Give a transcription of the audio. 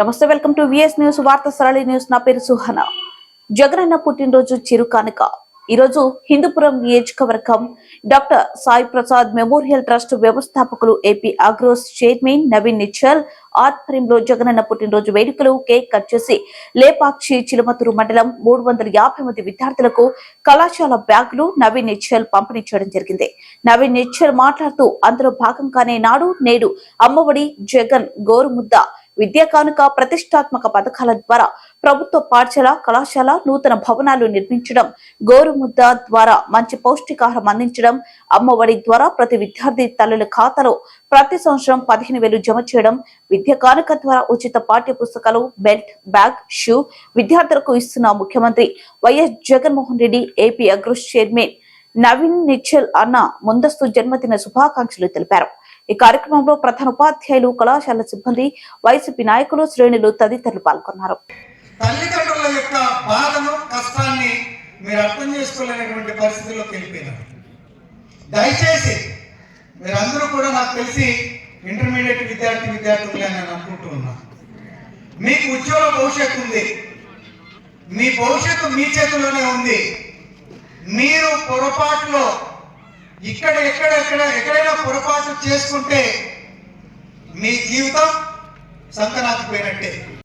నమస్తే welcome to VS news వార్త సరళి న్యూస్. నా పేరు సుహన. జగనన్న పుట్టినరోజు చిరు కానుక ఈరోజు హిందూపురం నియోజకవర్గం doctor Sai Prasad memorial trust వ్యవస్థాపకులు AP Agros chairman Naveen Nischal ఆధ్వర్యంలో జగనన్న పుట్టినరోజు వేడుకలు కేక్ కట్ చేసి లేపాక్షి చిలుమతూరు మండలం మూడు వందల యాభై మంది విద్యార్థులకు కళాశాల బ్యాగులు నవీన్ నిచ్చల్ పంపిణీ చేయడం జరిగింది. నవీన్ నిచ్చల్ మాట్లాడుతూ అందులో భాగంగానే నాడు నేడు అమ్మఒడి జగన్ గోరుముద్ద విద్యా కానుక ప్రతిష్టాత్మక పథకాల ద్వారా ప్రభుత్వ పాఠశాల కళాశాల నూతన భవనాలు నిర్మించడం గోరుముద్ద ద్వారా మంచి పౌష్టికాహారం అందించడం అమ్మఒడి ద్వారా ప్రతి విద్యార్థి తల్లుల ఖాతాలో ప్రతి సంవత్సరం పదిహేను వేలు జమ చేయడం విద్యా కానుక ద్వారా ఉచిత పాఠ్య పుస్తకాలు బెల్ట్ బ్యాగ్ షూ విద్యార్థులకు ఇస్తున్న ముఖ్యమంత్రి YS Jaganmohan Reddy AP Agros chairman Naveen Nischal అన్న ముందస్తు జన్మదిన శుభాకాంక్షలు తెలిపారు. ఈ కార్యక్రమంలో ప్రధాన ఉపాధ్యాయులు కళాశాల సిబ్బంది వైసీపీ నాయకులు శ్రేణులు తదితరులు పాల్గొన్నారు. తల్లిదండ్రుల యొక్క బాధను కష్టాన్ని మీరు అర్థం చేసుకోలేనటువంటి పరిస్థితుల్లోకి వెళ్ళిపోయినారు. దయచేసి మీరందరూ కూడా నాకు తెలిసి ఇంటర్మీడియట్ విద్యార్థి విద్యార్థులే నేను అనుకుంటూ ఉన్నా. మీకు ఉజ్వల భవిష్యత్తు ఉంది. మీ భవిష్యత్తు మీ చేతిలోనే ఉంది. మీరు పొరపాటులో ఇక్కడ ఎక్కడ ఎక్కడ ఎక్కడైనా పొరపాటు చేసుకుంటే మీ జీవితం సంకనాకపోయినట్టే